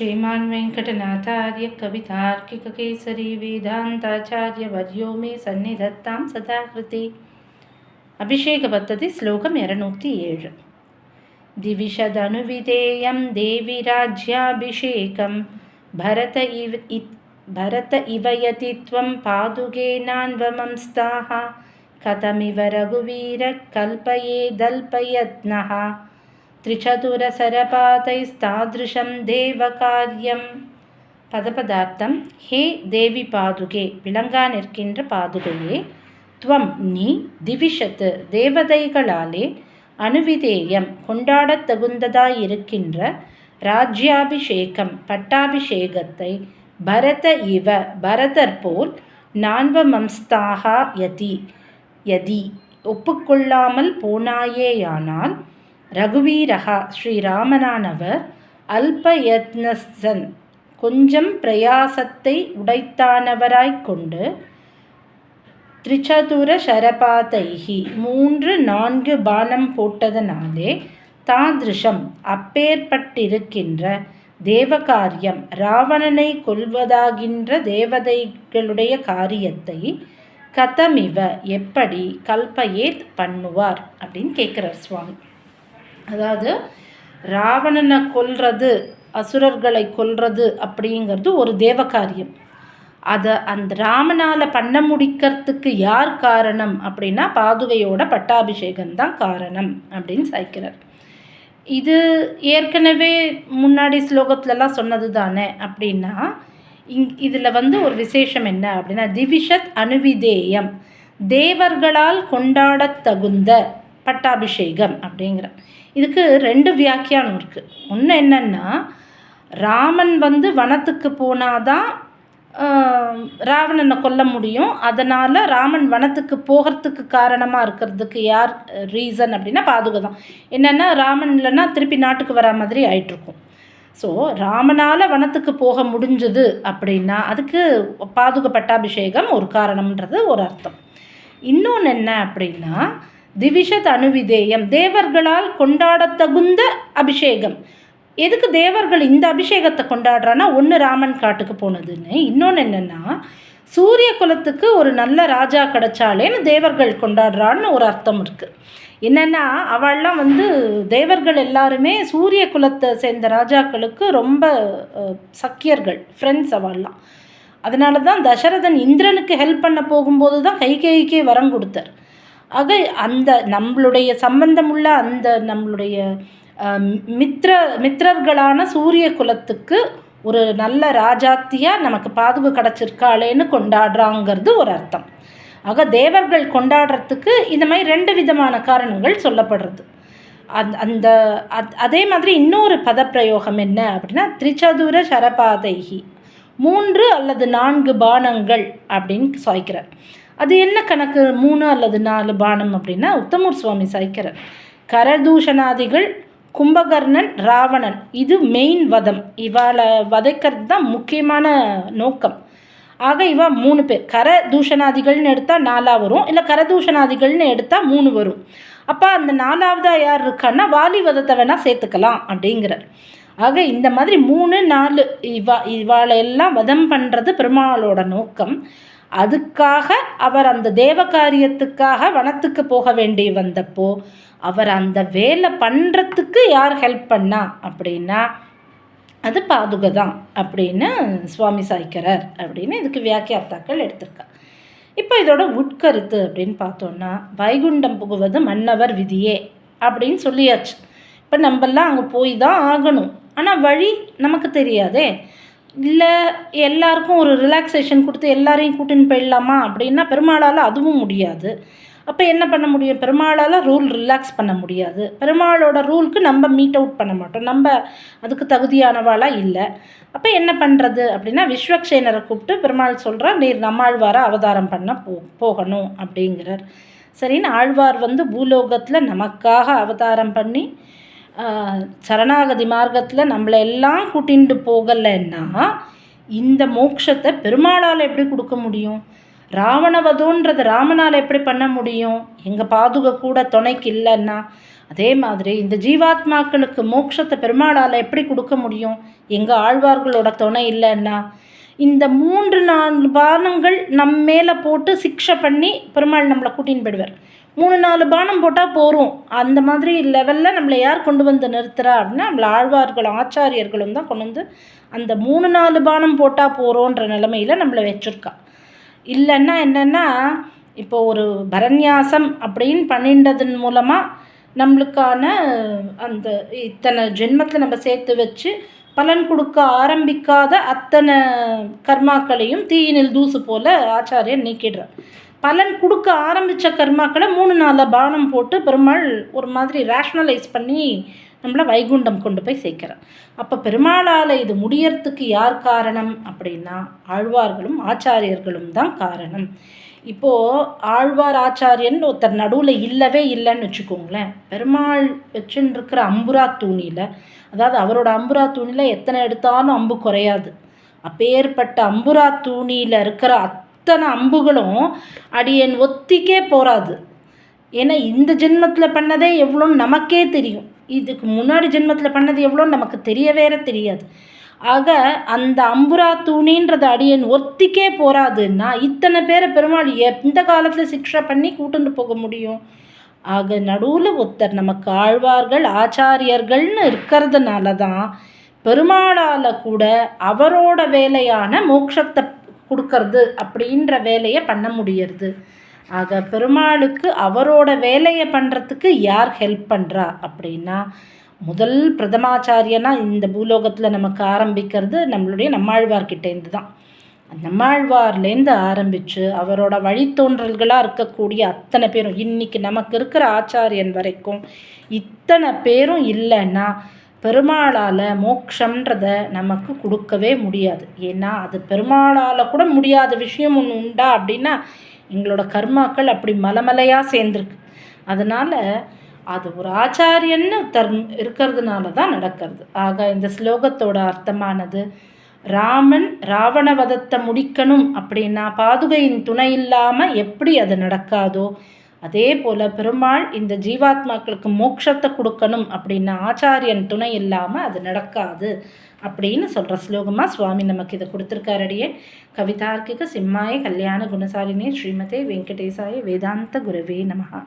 श्रीमान् वेङ्कटनाथार्य कवितार्किककेसरी वेदान्ताचार्यवर्यो मे सन्निधत्तां सदाकृति। अभिषेकपद्धति श्लोकम् एरनूति एल् दिविशदनुविधेयं देविराज्याभिषेकं भरत इव इत् भरत इव यति त्वं पादुकेनान्वमंस्ताः कथमिव रघुवीर कल्पये दल्पयत्नः। त्रिचतुरसरपातैस्तादृशं தேவகாரியம் பதபதார்த்தம் ஹே தேவி பாதுகே விளங்கா நிற்கின்ற பாதுகையே துவம் நீ திவிஷத்து தேவதைகளாலே அணுவிதேயம் கொண்டாடத் தகுந்ததாயிருக்கின்ற ராஜ்யாபிஷேகம் பட்டாபிஷேகத்தை பரத இவ பரதர் போல் நான்வமம்ஸ்தாகா யதி யதி ஒப்புக்கொள்ளாமல் போனாயேயானால் ரகுவீரகா ஸ்ரீராமனானவர் அல்பயத்னசன் கொஞ்சம் பிரயாசத்தை உடைத்தானவராய்க் கொண்டு திரிச்சதுர ஷரபாதைஹி மூன்று நான்கு பானம் போட்டதனாலே தாதிருஷம் அப்பேற்பட்டிருக்கின்ற தேவகாரியம் ராவணனை கொல்வதாகின்ற தேவதைகளுடைய காரியத்தை கதமிவ எப்படி கல்பயேத் பண்ணுவார் அப்படின்னு கேட்குறார் சுவாமி. அதாவது ராவணனை கொல்றது அசுரர்களை கொல்றது அப்படிங்கிறது ஒரு தேவகாரியம். அதை அந்த ராமனால் பண்ண முடிக்கிறதுக்கு யார் காரணம் அப்படின்னா பாதுகையோட பட்டாபிஷேகம் தான் காரணம் அப்படின்னு சாய்க்கிறார். இது ஏற்கனவே முன்னாடி ஸ்லோகத்துலலாம் சொன்னது தானே அப்படின்னா இங் இதில் வந்து ஒரு விசேஷம் என்ன அப்படின்னா திவிஷத் அணுவிதேயம். தேவர்களால் கொண்டாடத் தகுந்த பட்டாபிஷேகம் அப்படிங்கிற. இதுக்கு ரெண்டு வியாக்கியானம் இருக்குது ஒன்று என்னென்னா ராமன் வந்து வனத்துக்கு போனாதான் ராவணனை கொல்ல முடியும். அதனால் ராமன் வனத்துக்கு போகிறதுக்கு காரணமாக இருக்கிறதுக்கு யார் ரீசன் அப்படின்னா பாதுகை தான் என்னென்னா ராமன் இல்லைன்னா திருப்பி நாட்டுக்கு வரா மாதிரி ஆயிட்டுருக்கும். ஸோ ராமனால் வனத்துக்கு போக முடிஞ்சது அப்படின்னா அதுக்கு பாதுக பட்டாபிஷேகம் ஒரு காரணம்ன்றது ஒரு அர்த்தம். இன்னொன்று என்ன அப்படின்னா திவிஷத் அணுவிதேயம் தேவர்களால் கொண்டாடத்தகுந்த அபிஷேகம். எதுக்கு தேவர்கள் இந்த அபிஷேகத்தை கொண்டாடுறான்னா ஒன்று ராமன் காட்டுக்கு போனதுன்னு. இன்னொன்று என்னென்னா சூரிய குலத்துக்கு ஒரு நல்ல ராஜா கிடைச்சாலேன்னு தேவர்கள் கொண்டாடுறான்னு ஒரு அர்த்தம் இருக்குது என்னென்னா அவள்லாம் வந்து தேவர்கள் எல்லாருமே சூரிய குலத்தை சேர்ந்த ராஜாக்களுக்கு ரொம்ப சக்கியர்கள் ஃப்ரெண்ட்ஸ் அவள்லாம். அதனால தான் தசரதன் இந்திரனுக்கு ஹெல்ப் பண்ண போகும்போது தான் கைகேயிக்கே வரம் கொடுத்தார். ஆக அந்த நம்மளுடைய சம்பந்தமுள்ள அந்த நம்மளுடைய மித்ர மித்திரர்களான சூரிய குலத்துக்கு ஒரு நல்ல ராஜாத்தியாக நமக்கு பாதுகு கிடச்சிருக்காளேன்னு கொண்டாடுறாங்கிறது ஒரு அர்த்தம். ஆக தேவர்கள் கொண்டாடுறதுக்கு இந்த மாதிரி ரெண்டு விதமான காரணங்கள் சொல்லப்படுறது. அந் அந்த அதே மாதிரி இன்னொரு பதப்பிரயோகம் என்ன அப்படின்னா திரிச்சதுர சரபாதைகி மூன்று அல்லது நான்கு பானங்கள் அப்படின்னு சாய்க்கிறார். அது என்ன கணக்கு? மூணு அல்லது நாலு பானம் அப்படின்னா உத்தமூர் சுவாமி சாய்க்கிறார். கரதூஷணாதிகள் கும்பகர்ணன் ராவணன். இது மெயின் வதம். இவாளை வதைக்கிறது தான் முக்கியமான நோக்கம். ஆக இவா மூணு பேர். கர தூஷணாதிகள்னு எடுத்தால் நாலாக வரும். இல்லை கரதூஷணாதிகள்னு எடுத்தால் மூணு வரும். அப்போ அந்த நாலாவதாக யார் இருக்கான்னா வாலி வதத்தை வேணால் சேர்த்துக்கலாம் அப்படிங்கிறார். ஆக இந்த மாதிரி மூணு நாலு இவா இவாளை எல்லாம் வதம் பண்ணுறது பெருமாளோட நோக்கம். அதுக்காக அவர் அந்த தேவ காரியத்துக்காக வனத்துக்கு போக வேண்டி வந்தப்போ அவர் அந்த வேலை பண்ணுறதுக்கு யார் ஹெல்ப் பண்ணா? அப்படின்னா அது பாதுகை தான் அப்படின்னு சுவாமி சாய்க்கிறார் அப்படின்னு இதுக்கு வியாக்கியார்த்தாக்கள் எடுத்திருக்கா. இப்போ இதோட உட்கருத்து அப்படின்னு பார்த்தோன்னா வைகுண்டம் புகுவது மன்னவர் விதியே அப்படின்னு சொல்லியாச்சு. இப்போ நம்மெல்லாம் அங்கே போய் தான் ஆகணும். ஆனால் வழி நமக்கு தெரியாதே. இல்லை எல்லாருக்கும் ஒரு ரிலாக்ஸேஷன் கொடுத்து எல்லாரையும் கூட்டின்னு போயிடலாமா? அப்படின்னா பெருமாளால் அதுவும் முடியாது. அப்போ என்ன பண்ண முடியும்? பெருமாளால் ரூல் ரிலாக்ஸ் பண்ண முடியாது. பெருமாளோட ரூலுக்கு நம்ம மீட் அவுட் பண்ண மாட்டோம். நம்ம அதுக்கு தகுதியானவாளாக இல்லை. அப்போ என்ன பண்ணுறது அப்படின்னா விஸ்வக்ஷேனரை கூப்பிட்டு பெருமாள் சொல்கிறா நீர் நம்மாழ்வாரை அவதாரம் பண்ண போ போகணும் அப்படிங்கிறார். சரின்னு ஆழ்வார் வந்து பூலோகத்தில் நமக்காக அவதாரம் பண்ணி சரணாகதி மார்க்கத்தில் நம்மளை எல்லாம் கூட்டிகிட்டு போகலைன்னா இந்த மோட்சத்தை பெருமாளால் எப்படி கொடுக்க முடியும்? ராவணவதுன்றது ராமனால் எப்படி பண்ண முடியும்? எங்கள் பாதுகை கூட துணைக்கு இல்லைன்னா அதே மாதிரி இந்த ஜீவாத்மாக்களுக்கு மோட்சத்தை பெருமாளால் எப்படி கொடுக்க முடியும்? எங்கள் ஆழ்வார்களோட துணை இல்லைன்னா இந்த மூன்று நாலு பானங்கள் நம்ம மேலே போட்டு சிக்ஷை பண்ணி பெருமாள் நம்மளை கூட்டின்னு போயிடுவார். மூணு நாலு பானம் போட்டால் போகிறோம் அந்த மாதிரி லெவலில் நம்மளை யார் கொண்டு வந்து நிறுத்துறா அப்படின்னா நம்மளை ஆழ்வார்களும் ஆச்சாரியர்களும் தான் கொண்டு வந்து அந்த மூணு நாலு பானம் போட்டால் போகிறோன்ற நிலமையில் நம்மளை வச்சுருக்கா. இல்லைன்னா என்னென்னா இப்போ ஒரு பரநியாசம் அப்படின்னு பண்ணின்றதன் மூலமாக நம்மளுக்கான அந்த இத்தனை ஜென்மத்தில் நம்ம சேர்த்து வச்சு பலன் கொடுக்க ஆரம்பிக்காத அத்தனை கர்மாக்களையும் தீயினில் தூசு போல ஆச்சாரியன் நீக்கிடுறார் பலன் கொடுக்க ஆரம்பித்த கர்மாக்களை மூணு நாளில் பானம் போட்டு பெருமாள் ஒரு மாதிரி ரேஷ்னலைஸ் பண்ணி நம்மளை வைகுண்டம் கொண்டு போய் சேர்க்குறார். அப்போ பெருமாளால் இது முடியறதுக்கு யார் காரணம் அப்படின்னா ஆழ்வார்களும் ஆச்சாரியர்களும் தான் காரணம். இப்போது ஆழ்வார் ஆச்சாரியன் ஒருத்தர் நடுவில் இல்லவே இல்லைன்னு வச்சுக்கோங்களேன். பெருமாள் வச்சுன்னு இருக்கிற அம்புரா தூணியில் அதாவது அவரோட அம்புரா தூணியில் எத்தனை எடுத்தாலும் அம்பு குறையாது. அப்பேற்பட்ட அம்புரா தூணியில் இருக்கிற அத்தனை அம்புகளும் அடியன் ஒத்திக்கே போகாது ஏன்னா இந்த ஜென்மத்தில் பண்ணதே எவ்வளோன்னு நமக்கே தெரியும். இதுக்கு முன்னாடி ஜென்மத்தில் பண்ணது எவ்வளோன்னு நமக்கு தெரிய வேற தெரியாது. ஆக அந்த அம்புரா தூணின்றது அடியன் ஒத்திக்கே போகாதுன்னா இத்தனை பேரை பெருமாள் எந்த காலத்தில் சிக்ஷை பண்ணி கூட்டுண்டு போக முடியும்? ஆக நடுவில் ஒருத்தர் நமக்கு ஆழ்வார்கள் ஆச்சாரியர்கள்னு இருக்கிறதுனால தான் பெருமாளால் கூட அவரோட வேலையான மோட்சத்தை கொடுக்கறது அப்படின்ற வேலையை பண்ண முடியறது. ஆக பெருமாளுக்கு அவரோட வேலையை பண்ணுறதுக்கு யார் ஹெல்ப் பண்ணுறா அப்படின்னா முதல் பிரதமாச்சாரியனா இந்த பூலோகத்தில் நமக்கு ஆரம்பிக்கிறது நம்மளுடைய நம்மாழ்வார்கிட்டேருந்து தான் நம்மாழ்வார்லேருந்து ஆரம்பித்து அவரோட வழித்தோன்றல்களாக இருக்கக்கூடிய அத்தனை பேரும் இன்றைக்கி நமக்கு இருக்கிற ஆச்சாரியன் வரைக்கும் இத்தனை பேரும் இல்லைன்னா பெருமாளால் மோக்ஷன்றத நமக்கு கொடுக்கவே முடியாது. ஏன்னா அது பெருமாளால் கூட முடியாத விஷயம் ஒன்று உண்டா அப்படின்னா எங்களோட கர்மாக்கள் அப்படி மலமலையாக சேர்ந்துருக்கு. அதனால் அது ஒரு ஆச்சாரியன்னு தர் இருக்கிறதுனால தான் நடக்கிறது. ஆக இந்த ஸ்லோகத்தோட அர்த்தமானது ராமன் ராவணவதத்தை முடிக்கணும் அப்படின்னா பாதுகையின் துணை இல்லாமல் எப்படி அது நடக்காதோ அதே போல் பெருமாள் இந்த ஜீவாத்மாக்களுக்கு மோட்சத்தை கொடுக்கணும் அப்படின்னு ஆச்சாரியன் துணை இல்லாமல் அது நடக்காது அப்படின்னு சொல்கிற ஸ்லோகமாக சுவாமி நமக்கு இதை கொடுத்துருக்காரடியே. கவிதார்க்கிக சிம்மாய கல்யாண குணசாலினே ஸ்ரீமதே வெங்கடேசாய வேதாந்த குருவே நமகா